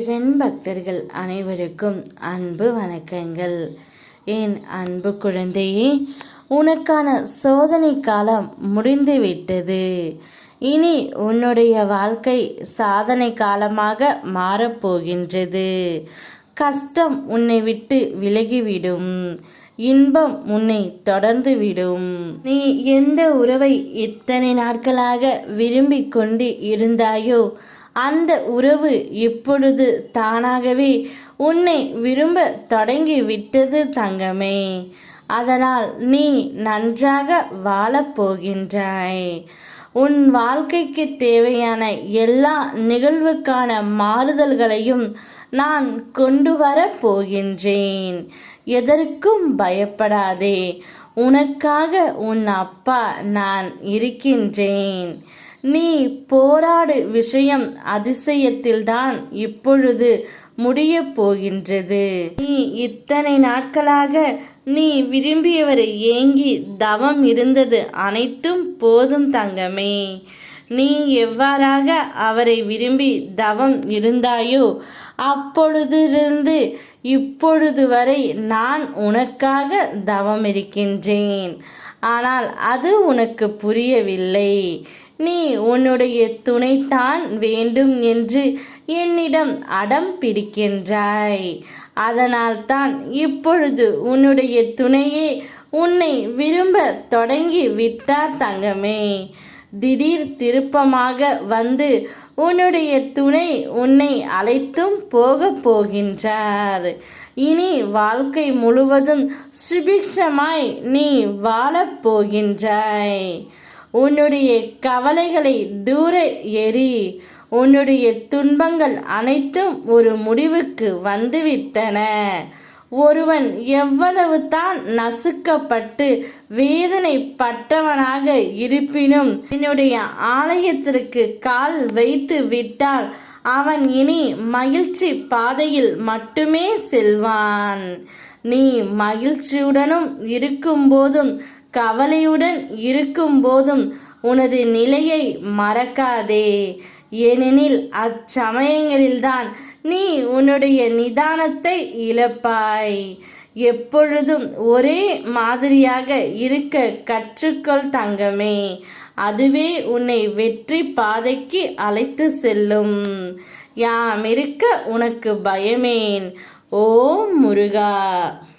முருகன் பக்தர்கள் அனைவருக்கும் அன்பு வணக்கங்கள். என் அன்பு குழந்தையே உனக்கான சோதனை காலம் முடிந்துவிட்டது. இனி உன்னுடைய வாழ்க்கை சாதனை காலமாக மாறப்போகின்றது. கஷ்டம் உன்னை விட்டு விலகிவிடும். இன்பம் உன்னை தொடர்ந்து விடும் நீ எந்த உறவை இத்தனை நாட்களாக விரும்பிக் கொண்டு இருந்தாயோ அந்த உறவு இப்பொழுது தானாகவே உன்னை விரும்ப தொடங்கி விட்டது தங்கமே. அதனால் நீ நன்றாக வாழப்போகின்றாய் உன் வாழ்க்கைக்கு தேவையான எல்லா நிகழ்வுக்கான மாறுதல்களையும் நான் கொண்டு வரப் போகின்றேன். எதற்கும் பயப்படாதே. உனக்காக உன் அப்பா நான் இருக்கின்றேன். நீ போராடு விஷயம் அதிசயத்தில்தான் இப்பொழுது முடியப் போகின்றது. நீ இத்தனை நாட்களாக நீ விரும்பியவரை ஏங்கி தவம் இருந்தது அனைத்தும் போதும் தங்கமே. நீ எவ்வாறாக அவரை விரும்பி தவம் இருந்தாயோ அப்பொழுதிலிருந்து இப்பொழுது வரை நான் உனக்காக தவம் இருக்கின்றேன் ஆனால் அது உனக்கு புரியவில்லை. நீ உன்னுடைய துணைத்தான் வேண்டும் என்று என்னிடம் அடம் பிடிக்கின்றாய். அதனால்தான் இப்பொழுது உன்னுடைய துணையே உன்னை விரும்ப தொடங்கி விட்டார் தங்கமே. திடீர் திருப்பமாக வந்து உன்னுடைய துணை உன்னை அழைத்தும் போக போகின்றார். இனி வாழ்க்கை முழுவதும் சுபிக்ஷமாய் நீ வாழப் போகின்றாய். உன்னுடைய கவலைகளை தூர எறி உன்னுடைய துன்பங்கள் அனைத்தும் ஒரு முடிவுக்கு வந்துவிட்டன. ஒருவன் எவ்வளவு தான் நசுக்கப்பட்டு வேதனை பட்டவனாக இருப்பினும் என்னுடைய ஆலயத்திற்கு கால் வைத்து விட்டால் அவன் இனி மகிழ்ச்சி பாதையில் மட்டுமே செல்வான். நீ மகிழ்ச்சியுடனும் இருக்கும்போதும் கவலையுடன் இருக்கும்போதும் உனது நிலையை மறக்காதே. ஏனெனில் அச்சமயங்களில்தான் நீ உன்னுடைய நிதானத்தை இழப்பாய். எப்பொழுதும் ஒரே மாதிரியாக இருக்க கற்றுக்கொள் தங்கமே. அதுவே உன்னை வெற்றி பாதைக்கு அழைத்து செல்லும். யாம் இருக்க உனக்கு பயமேன். ஓ முருகா!